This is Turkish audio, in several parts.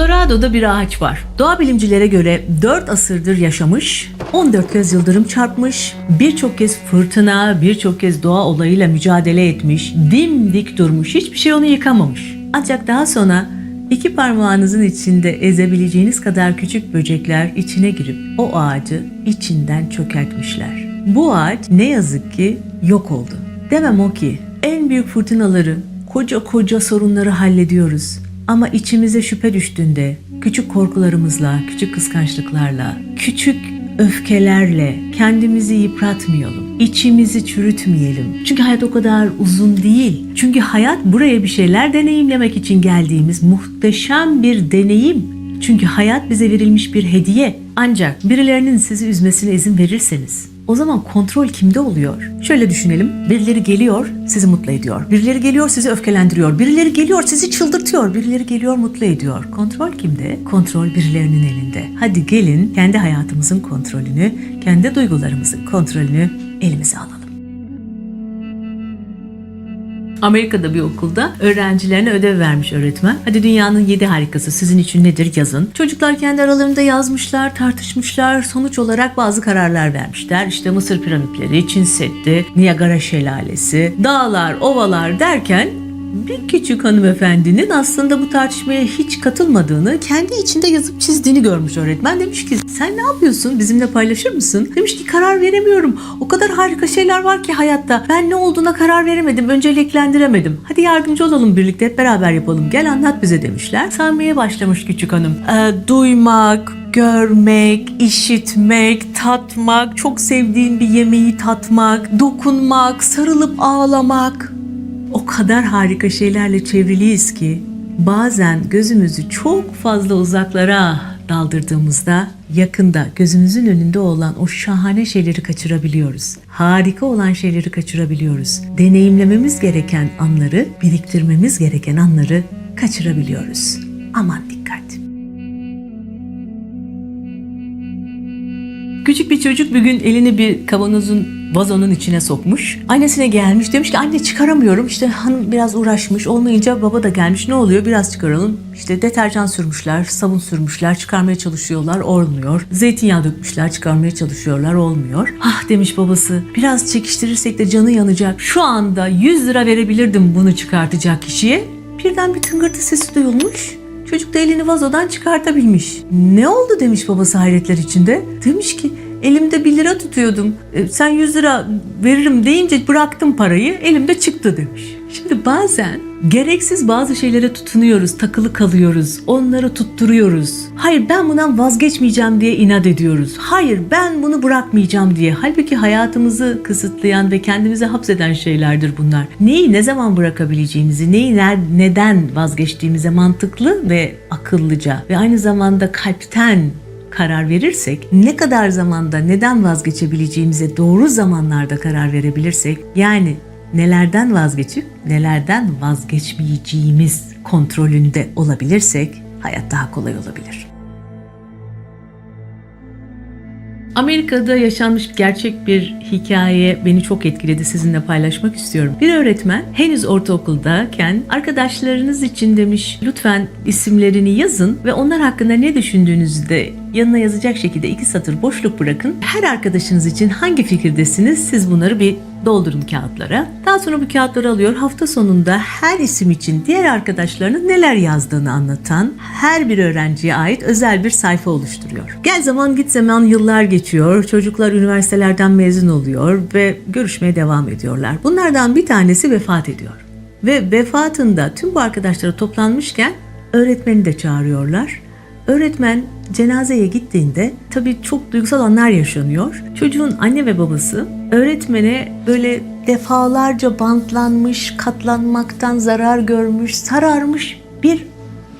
Colorado'da bir ağaç var. Doğa bilimcilere göre 4 asırdır yaşamış, 14 kez yıldırım çarpmış, birçok kez fırtına, birçok kez doğa olayıyla mücadele etmiş, dimdik durmuş, hiçbir şey onu yıkamamış. Ancak daha sonra iki parmağınızın içinde ezebileceğiniz kadar küçük böcekler içine girip o ağacı içinden çökertmişler. Bu ağaç ne yazık ki yok oldu. Demem o ki en büyük fırtınaları, koca koca sorunları hallediyoruz. Ama içimize şüphe düştüğünde küçük korkularımızla, küçük kıskançlıklarla, küçük öfkelerle kendimizi yıpratmayalım. İçimizi çürütmeyelim. Çünkü hayat o kadar uzun değil. Çünkü hayat buraya bir şeyler deneyimlemek için geldiğimiz muhteşem bir deneyim. Çünkü hayat bize verilmiş bir hediye. Ancak birilerinin sizi üzmesine izin verirseniz o zaman kontrol kimde oluyor? Şöyle düşünelim. Birileri geliyor, sizi mutlu ediyor. Birileri geliyor, sizi öfkelendiriyor. Birileri geliyor, sizi çıldırtıyor. Birileri geliyor, mutlu ediyor. Kontrol kimde? Kontrol birilerinin elinde. Hadi gelin kendi hayatımızın kontrolünü, kendi duygularımızın kontrolünü elimize alalım. Amerika'da bir okulda öğrencilerine ödev vermiş öğretmen. Hadi dünyanın yedi harikası sizin için nedir yazın. Çocuklar kendi aralarında yazmışlar, tartışmışlar. Sonuç olarak bazı kararlar vermişler. İşte Mısır piramitleri, Çin Seddi, Niagara Şelalesi, dağlar, ovalar derken bir küçük hanımefendinin aslında bu tartışmaya hiç katılmadığını, kendi içinde yazıp çizdiğini görmüş öğretmen. Demiş ki sen ne yapıyorsun? Bizimle paylaşır mısın? Demiş ki karar veremiyorum. O kadar harika şeyler var ki hayatta. Ben ne olduğuna karar veremedim, önceliklendiremedim. Hadi yardımcı olalım birlikte hep beraber yapalım. Gel anlat bize demişler. Saymaya başlamış küçük hanım. Ee, duymak, görmek, işitmek, tatmak, çok sevdiğin bir yemeği tatmak, dokunmak, sarılıp ağlamak o kadar harika şeylerle çevriliyiz ki bazen gözümüzü çok fazla uzaklara daldırdığımızda yakında gözümüzün önünde olan o şahane şeyleri kaçırabiliyoruz. Harika olan şeyleri kaçırabiliyoruz. Deneyimlememiz gereken anları, biriktirmemiz gereken anları kaçırabiliyoruz. Aman dikkat. Küçük bir çocuk bir gün elini bir kavanozun vazonun içine sokmuş. Annesine gelmiş demiş ki anne çıkaramıyorum. İşte hanım biraz uğraşmış. Olmayınca baba da gelmiş. Ne oluyor? Biraz çıkaralım. İşte deterjan sürmüşler, sabun sürmüşler. Çıkarmaya çalışıyorlar. Olmuyor. Zeytinyağı dökmüşler. Çıkarmaya çalışıyorlar. Olmuyor. Ah demiş babası. Biraz çekiştirirsek de canı yanacak. Şu anda 100 lira verebilirdim bunu çıkartacak kişiye. Birden bir tıngırtı sesi duyulmuş. Çocuk da elini vazodan çıkartabilmiş. Ne oldu demiş babası hayretler içinde. Demiş ki elimde 1 lira tutuyordum. E, sen 100 lira veririm deyince bıraktım parayı elimde çıktı demiş. Şimdi bazen gereksiz bazı şeylere tutunuyoruz, takılı kalıyoruz, onları tutturuyoruz. Hayır ben bundan vazgeçmeyeceğim diye inat ediyoruz. Hayır ben bunu bırakmayacağım diye. Halbuki hayatımızı kısıtlayan ve kendimize hapseden şeylerdir bunlar. Neyi ne zaman bırakabileceğimizi, neyi ner- neden vazgeçtiğimize mantıklı ve akıllıca ve aynı zamanda kalpten karar verirsek, ne kadar zamanda neden vazgeçebileceğimize doğru zamanlarda karar verebilirsek, yani nelerden vazgeçip nelerden vazgeçmeyeceğimiz kontrolünde olabilirsek hayat daha kolay olabilir. Amerika'da yaşanmış gerçek bir hikaye beni çok etkiledi sizinle paylaşmak istiyorum. Bir öğretmen henüz ortaokuldayken arkadaşlarınız için demiş lütfen isimlerini yazın ve onlar hakkında ne düşündüğünüzü de yanına yazacak şekilde iki satır boşluk bırakın. Her arkadaşınız için hangi fikirdesiniz siz bunları bir doldurun kağıtlara. Daha sonra bu kağıtları alıyor. Hafta sonunda her isim için diğer arkadaşlarının neler yazdığını anlatan her bir öğrenciye ait özel bir sayfa oluşturuyor. Gel zaman git zaman yıllar geçiyor. Çocuklar üniversitelerden mezun oluyor ve görüşmeye devam ediyorlar. Bunlardan bir tanesi vefat ediyor. Ve vefatında tüm bu arkadaşları toplanmışken öğretmeni de çağırıyorlar. Öğretmen cenazeye gittiğinde tabii çok duygusal anlar yaşanıyor. Çocuğun anne ve babası öğretmene böyle defalarca bantlanmış, katlanmaktan zarar görmüş, sararmış bir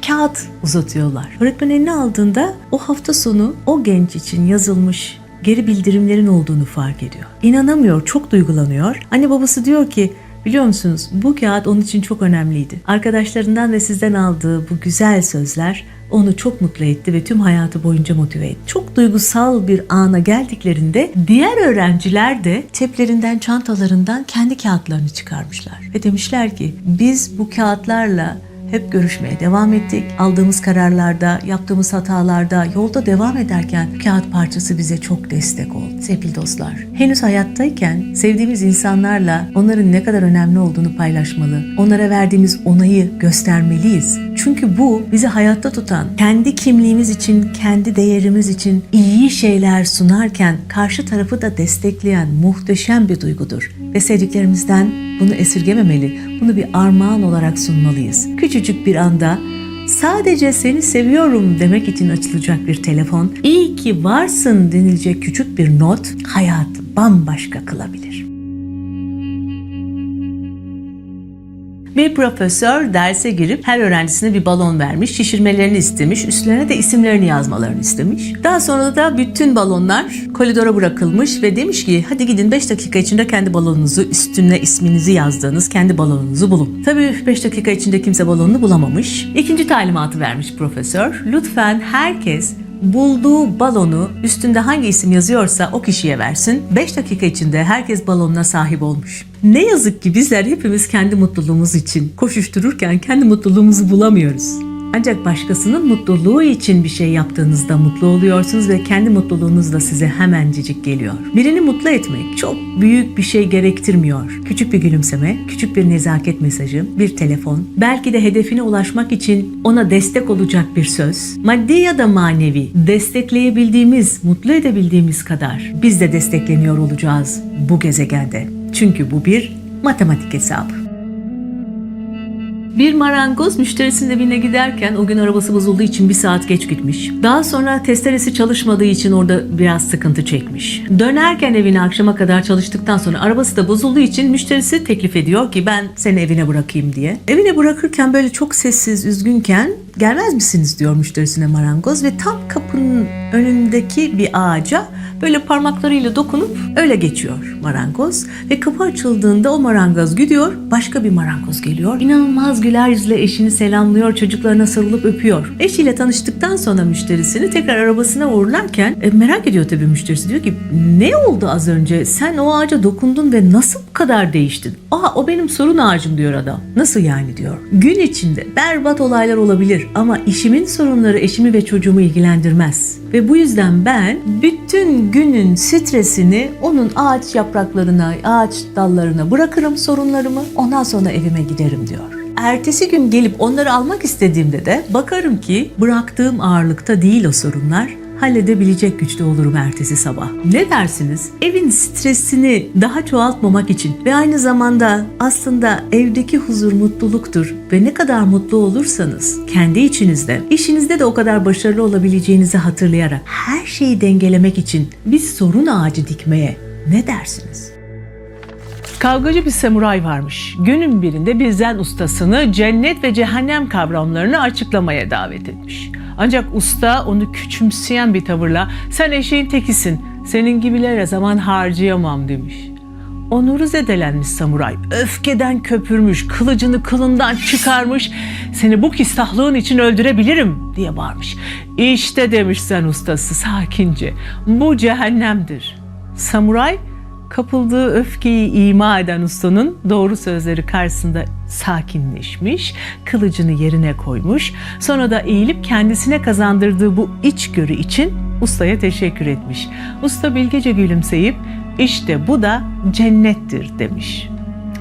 kağıt uzatıyorlar. Öğretmen eline aldığında o hafta sonu o genç için yazılmış geri bildirimlerin olduğunu fark ediyor. İnanamıyor, çok duygulanıyor. Anne babası diyor ki Biliyor musunuz bu kağıt onun için çok önemliydi. Arkadaşlarından ve sizden aldığı bu güzel sözler onu çok mutlu etti ve tüm hayatı boyunca motive etti. Çok duygusal bir ana geldiklerinde diğer öğrenciler de ceplerinden, çantalarından kendi kağıtlarını çıkarmışlar. Ve demişler ki biz bu kağıtlarla hep görüşmeye devam ettik. Aldığımız kararlarda, yaptığımız hatalarda, yolda devam ederken kağıt parçası bize çok destek oldu. Sevgili dostlar, henüz hayattayken sevdiğimiz insanlarla onların ne kadar önemli olduğunu paylaşmalı. Onlara verdiğimiz onayı göstermeliyiz. Çünkü bu bizi hayatta tutan, kendi kimliğimiz için, kendi değerimiz için iyi şeyler sunarken karşı tarafı da destekleyen muhteşem bir duygudur. Ve sevdiklerimizden bunu esirgememeli, bunu bir armağan olarak sunmalıyız. Küçücük bir anda sadece seni seviyorum demek için açılacak bir telefon, iyi ki varsın denilecek küçük bir not hayatı bambaşka kılabilir. Bir profesör derse girip her öğrencisine bir balon vermiş, şişirmelerini istemiş, üstlerine de isimlerini yazmalarını istemiş. Daha sonra da bütün balonlar koridora bırakılmış ve demiş ki hadi gidin 5 dakika içinde kendi balonunuzu üstüne isminizi yazdığınız kendi balonunuzu bulun. Tabii 5 dakika içinde kimse balonunu bulamamış. İkinci talimatı vermiş profesör. Lütfen herkes bulduğu balonu üstünde hangi isim yazıyorsa o kişiye versin. 5 dakika içinde herkes balonuna sahip olmuş. Ne yazık ki bizler hepimiz kendi mutluluğumuz için koşuştururken kendi mutluluğumuzu bulamıyoruz. Ancak başkasının mutluluğu için bir şey yaptığınızda mutlu oluyorsunuz ve kendi mutluluğunuz da size hemencecik geliyor. Birini mutlu etmek çok büyük bir şey gerektirmiyor. Küçük bir gülümseme, küçük bir nezaket mesajı, bir telefon, belki de hedefine ulaşmak için ona destek olacak bir söz, maddi ya da manevi destekleyebildiğimiz, mutlu edebildiğimiz kadar biz de destekleniyor olacağız bu gezegende. Çünkü bu bir matematik hesabı. Bir marangoz müşterisinin evine giderken o gün arabası bozulduğu için bir saat geç gitmiş. Daha sonra testeresi çalışmadığı için orada biraz sıkıntı çekmiş. Dönerken evine akşama kadar çalıştıktan sonra arabası da bozulduğu için müşterisi teklif ediyor ki ben seni evine bırakayım diye. Evine bırakırken böyle çok sessiz, üzgünken gelmez misiniz diyor müşterisine marangoz ve tam kapının önündeki bir ağaca böyle parmaklarıyla dokunup öyle geçiyor marangoz ve kapı açıldığında o marangoz gidiyor başka bir marangoz geliyor. İnanılmaz güler yüzle eşini selamlıyor çocuklarına sarılıp öpüyor. Eşiyle tanıştıktan sonra müşterisini tekrar arabasına uğurlarken e, merak ediyor tabii müşterisi diyor ki ne oldu az önce sen o ağaca dokundun ve nasıl bu kadar değiştin? Aa o benim sorun ağacım diyor adam. Nasıl yani diyor. Gün içinde berbat olaylar olabilir ama işimin sorunları eşimi ve çocuğumu ilgilendirmez. Ve bu yüzden ben bütün günün stresini onun ağaç yapraklarına, ağaç dallarına bırakırım sorunlarımı. Ondan sonra evime giderim diyor. Ertesi gün gelip onları almak istediğimde de bakarım ki bıraktığım ağırlıkta değil o sorunlar halledebilecek güçte olurum ertesi sabah. Ne dersiniz? Evin stresini daha çoğaltmamak için ve aynı zamanda aslında evdeki huzur mutluluktur ve ne kadar mutlu olursanız kendi içinizde, işinizde de o kadar başarılı olabileceğinizi hatırlayarak her şeyi dengelemek için bir sorun ağacı dikmeye ne dersiniz? Kavgacı bir samuray varmış. Günün birinde bir zen ustasını cennet ve cehennem kavramlarını açıklamaya davet etmiş. Ancak usta onu küçümseyen bir tavırla sen eşeğin tekisin, senin gibilere zaman harcayamam demiş. Onuru zedelenmiş samuray. Öfkeden köpürmüş, kılıcını kılından çıkarmış. Seni bu kistahlığın için öldürebilirim diye bağırmış. İşte demiş sen ustası sakince. Bu cehennemdir. Samuray kapıldığı öfkeyi ima eden ustanın doğru sözleri karşısında sakinleşmiş, kılıcını yerine koymuş, sonra da eğilip kendisine kazandırdığı bu içgörü için ustaya teşekkür etmiş. Usta bilgece gülümseyip işte bu da cennettir demiş.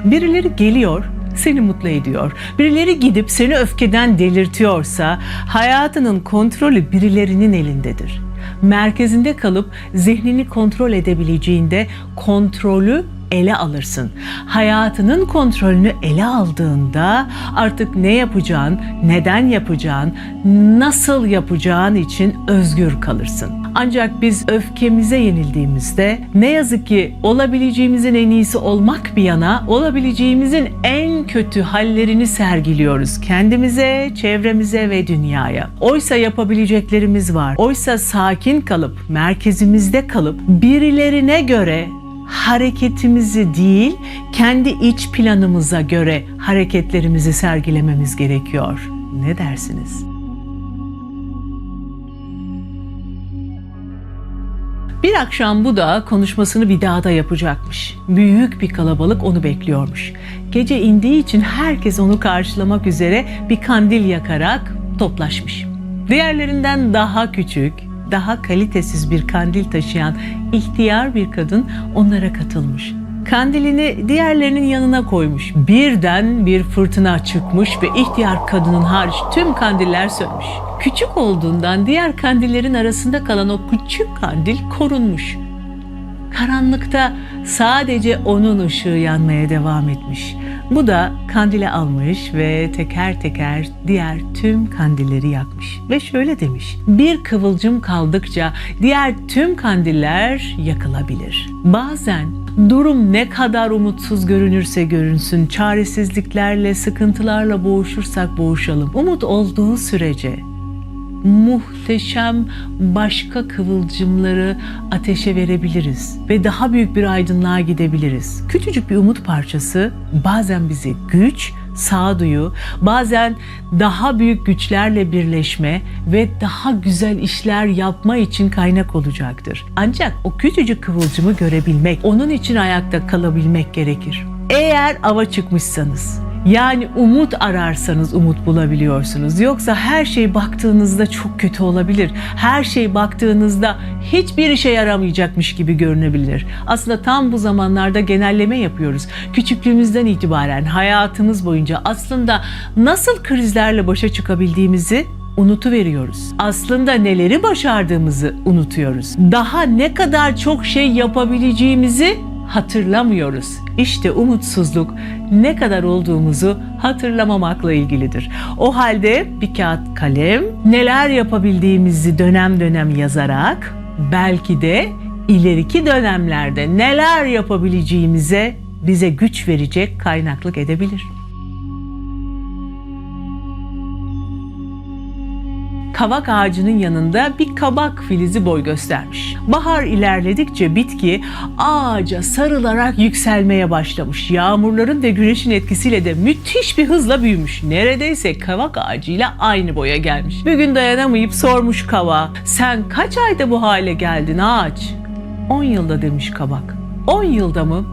Birileri geliyor, seni mutlu ediyor. Birileri gidip seni öfkeden delirtiyorsa hayatının kontrolü birilerinin elindedir merkezinde kalıp zihnini kontrol edebileceğinde kontrolü ele alırsın. Hayatının kontrolünü ele aldığında artık ne yapacağın, neden yapacağın, nasıl yapacağın için özgür kalırsın. Ancak biz öfkemize yenildiğimizde ne yazık ki olabileceğimizin en iyisi olmak bir yana olabileceğimizin en kötü hallerini sergiliyoruz kendimize, çevremize ve dünyaya. Oysa yapabileceklerimiz var. Oysa sakin kalıp merkezimizde kalıp birilerine göre hareketimizi değil, kendi iç planımıza göre hareketlerimizi sergilememiz gerekiyor. Ne dersiniz? Bir akşam bu da konuşmasını bir dağda yapacakmış. Büyük bir kalabalık onu bekliyormuş. Gece indiği için herkes onu karşılamak üzere bir kandil yakarak toplaşmış. Diğerlerinden daha küçük, daha kalitesiz bir kandil taşıyan ihtiyar bir kadın onlara katılmış. Kandilini diğerlerinin yanına koymuş. Birden bir fırtına çıkmış ve ihtiyar kadının hariç tüm kandiller sönmüş. Küçük olduğundan diğer kandillerin arasında kalan o küçük kandil korunmuş. Karanlıkta sadece onun ışığı yanmaya devam etmiş. Bu da kandili almış ve teker teker diğer tüm kandilleri yakmış. Ve şöyle demiş, bir kıvılcım kaldıkça diğer tüm kandiller yakılabilir. Bazen durum ne kadar umutsuz görünürse görünsün, çaresizliklerle, sıkıntılarla boğuşursak boğuşalım. Umut olduğu sürece muhteşem başka kıvılcımları ateşe verebiliriz ve daha büyük bir aydınlığa gidebiliriz. Küçücük bir umut parçası bazen bizi güç, sağduyu, bazen daha büyük güçlerle birleşme ve daha güzel işler yapma için kaynak olacaktır. Ancak o küçücük kıvılcımı görebilmek, onun için ayakta kalabilmek gerekir. Eğer ava çıkmışsanız, yani umut ararsanız umut bulabiliyorsunuz. Yoksa her şey baktığınızda çok kötü olabilir. Her şey baktığınızda hiçbir işe yaramayacakmış gibi görünebilir. Aslında tam bu zamanlarda genelleme yapıyoruz. Küçüklüğümüzden itibaren hayatımız boyunca aslında nasıl krizlerle başa çıkabildiğimizi unutuveriyoruz. Aslında neleri başardığımızı unutuyoruz. Daha ne kadar çok şey yapabileceğimizi hatırlamıyoruz. İşte umutsuzluk ne kadar olduğumuzu hatırlamamakla ilgilidir. O halde bir kağıt kalem neler yapabildiğimizi dönem dönem yazarak belki de ileriki dönemlerde neler yapabileceğimize bize güç verecek kaynaklık edebilir. Kavak ağacının yanında bir kabak filizi boy göstermiş. Bahar ilerledikçe bitki ağaca sarılarak yükselmeye başlamış. Yağmurların ve güneşin etkisiyle de müthiş bir hızla büyümüş. Neredeyse kavak ağacıyla aynı boya gelmiş. Bir gün dayanamayıp sormuş kava, sen kaç ayda bu hale geldin ağaç? 10 yılda demiş kabak. 10 yılda mı?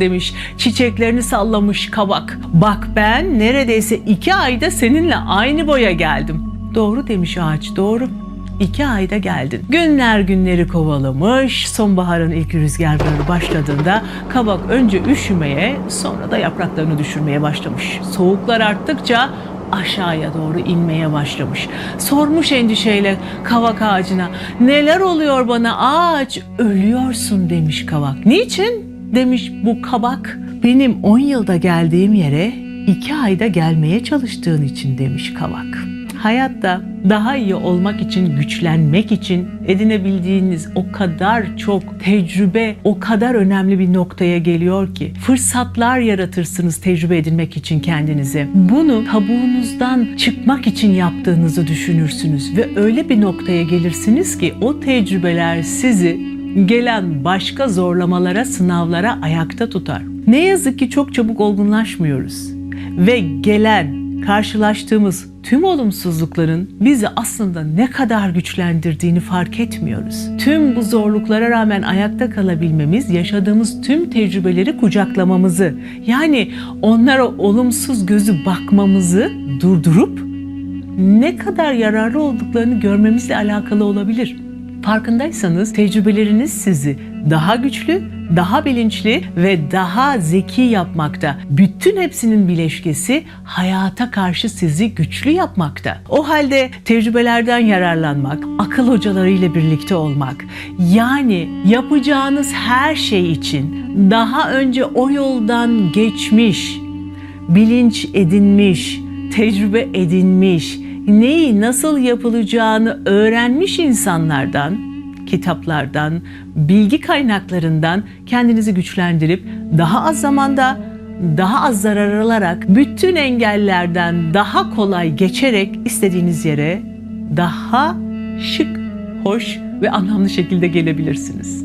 demiş çiçeklerini sallamış kabak. Bak ben neredeyse iki ayda seninle aynı boya geldim. Doğru demiş ağaç doğru. İki ayda geldin. Günler günleri kovalamış. Sonbaharın ilk rüzgarları başladığında kabak önce üşümeye sonra da yapraklarını düşürmeye başlamış. Soğuklar arttıkça aşağıya doğru inmeye başlamış. Sormuş endişeyle kavak ağacına. Neler oluyor bana ağaç? Ölüyorsun demiş kavak. Niçin? Demiş bu kabak. Benim 10 yılda geldiğim yere iki ayda gelmeye çalıştığın için demiş kavak hayatta daha iyi olmak için, güçlenmek için edinebildiğiniz o kadar çok tecrübe, o kadar önemli bir noktaya geliyor ki fırsatlar yaratırsınız tecrübe edinmek için kendinize. Bunu tabuğunuzdan çıkmak için yaptığınızı düşünürsünüz ve öyle bir noktaya gelirsiniz ki o tecrübeler sizi gelen başka zorlamalara, sınavlara ayakta tutar. Ne yazık ki çok çabuk olgunlaşmıyoruz ve gelen karşılaştığımız tüm olumsuzlukların bizi aslında ne kadar güçlendirdiğini fark etmiyoruz. Tüm bu zorluklara rağmen ayakta kalabilmemiz, yaşadığımız tüm tecrübeleri kucaklamamızı, yani onlara olumsuz gözü bakmamızı durdurup ne kadar yararlı olduklarını görmemizle alakalı olabilir. Farkındaysanız tecrübeleriniz sizi daha güçlü, daha bilinçli ve daha zeki yapmakta. Bütün hepsinin bileşkesi hayata karşı sizi güçlü yapmakta. O halde tecrübelerden yararlanmak, akıl hocalarıyla birlikte olmak, yani yapacağınız her şey için daha önce o yoldan geçmiş, bilinç edinmiş, tecrübe edinmiş, neyi nasıl yapılacağını öğrenmiş insanlardan, kitaplardan, bilgi kaynaklarından kendinizi güçlendirip daha az zamanda daha az zarar alarak bütün engellerden daha kolay geçerek istediğiniz yere daha şık, hoş ve anlamlı şekilde gelebilirsiniz.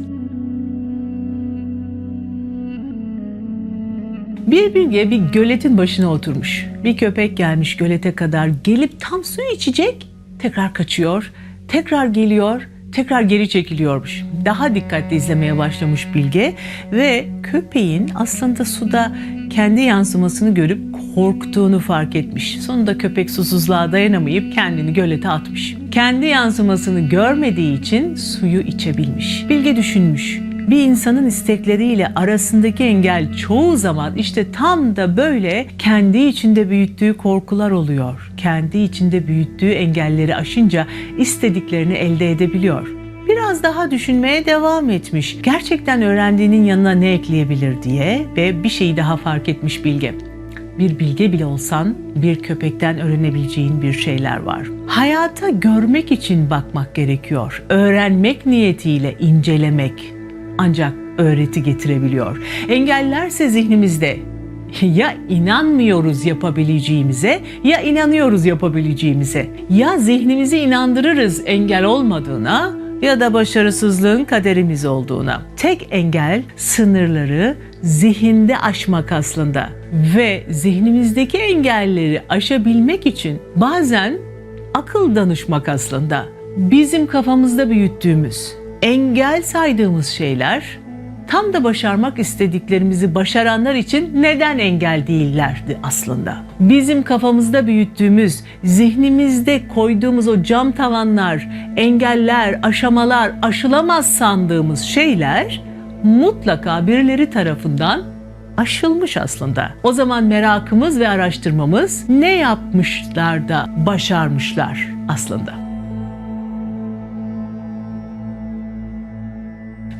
Bir bilge bir göletin başına oturmuş. Bir köpek gelmiş gölete kadar gelip tam su içecek. Tekrar kaçıyor, tekrar geliyor, tekrar geri çekiliyormuş. Daha dikkatli izlemeye başlamış Bilge ve köpeğin aslında suda kendi yansımasını görüp korktuğunu fark etmiş. Sonunda köpek susuzluğa dayanamayıp kendini gölete atmış. Kendi yansımasını görmediği için suyu içebilmiş. Bilge düşünmüş. Bir insanın istekleriyle arasındaki engel çoğu zaman işte tam da böyle kendi içinde büyüttüğü korkular oluyor. Kendi içinde büyüttüğü engelleri aşınca istediklerini elde edebiliyor. Biraz daha düşünmeye devam etmiş. Gerçekten öğrendiğinin yanına ne ekleyebilir diye ve bir şeyi daha fark etmiş Bilge. Bir bilge bile olsan bir köpekten öğrenebileceğin bir şeyler var. Hayata görmek için bakmak gerekiyor. Öğrenmek niyetiyle incelemek ancak öğreti getirebiliyor. Engellerse zihnimizde ya inanmıyoruz yapabileceğimize ya inanıyoruz yapabileceğimize. Ya zihnimizi inandırırız engel olmadığına ya da başarısızlığın kaderimiz olduğuna. Tek engel sınırları zihinde aşmak aslında ve zihnimizdeki engelleri aşabilmek için bazen akıl danışmak aslında. Bizim kafamızda büyüttüğümüz, engel saydığımız şeyler tam da başarmak istediklerimizi başaranlar için neden engel değillerdi aslında. Bizim kafamızda büyüttüğümüz, zihnimizde koyduğumuz o cam tavanlar, engeller, aşamalar, aşılamaz sandığımız şeyler mutlaka birileri tarafından aşılmış aslında. O zaman merakımız ve araştırmamız ne yapmışlar da başarmışlar aslında.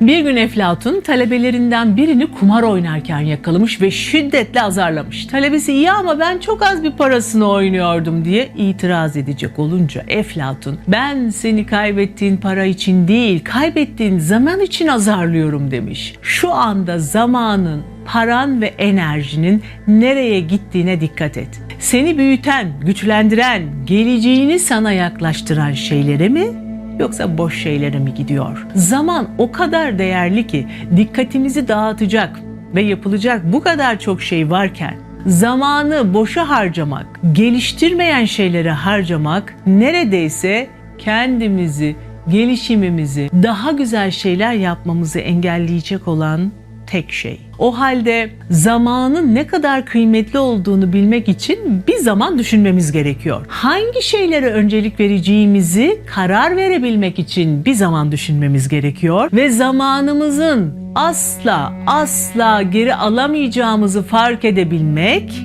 Bir gün Eflatun talebelerinden birini kumar oynarken yakalamış ve şiddetle azarlamış. Talebesi iyi ama ben çok az bir parasını oynuyordum diye itiraz edecek olunca Eflatun ben seni kaybettiğin para için değil kaybettiğin zaman için azarlıyorum demiş. Şu anda zamanın paran ve enerjinin nereye gittiğine dikkat et. Seni büyüten, güçlendiren, geleceğini sana yaklaştıran şeylere mi yoksa boş şeylere mi gidiyor? Zaman o kadar değerli ki dikkatimizi dağıtacak ve yapılacak bu kadar çok şey varken zamanı boşa harcamak, geliştirmeyen şeylere harcamak neredeyse kendimizi, gelişimimizi, daha güzel şeyler yapmamızı engelleyecek olan tek şey. O halde zamanın ne kadar kıymetli olduğunu bilmek için bir zaman düşünmemiz gerekiyor. Hangi şeylere öncelik vereceğimizi karar verebilmek için bir zaman düşünmemiz gerekiyor ve zamanımızın asla asla geri alamayacağımızı fark edebilmek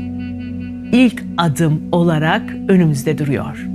ilk adım olarak önümüzde duruyor.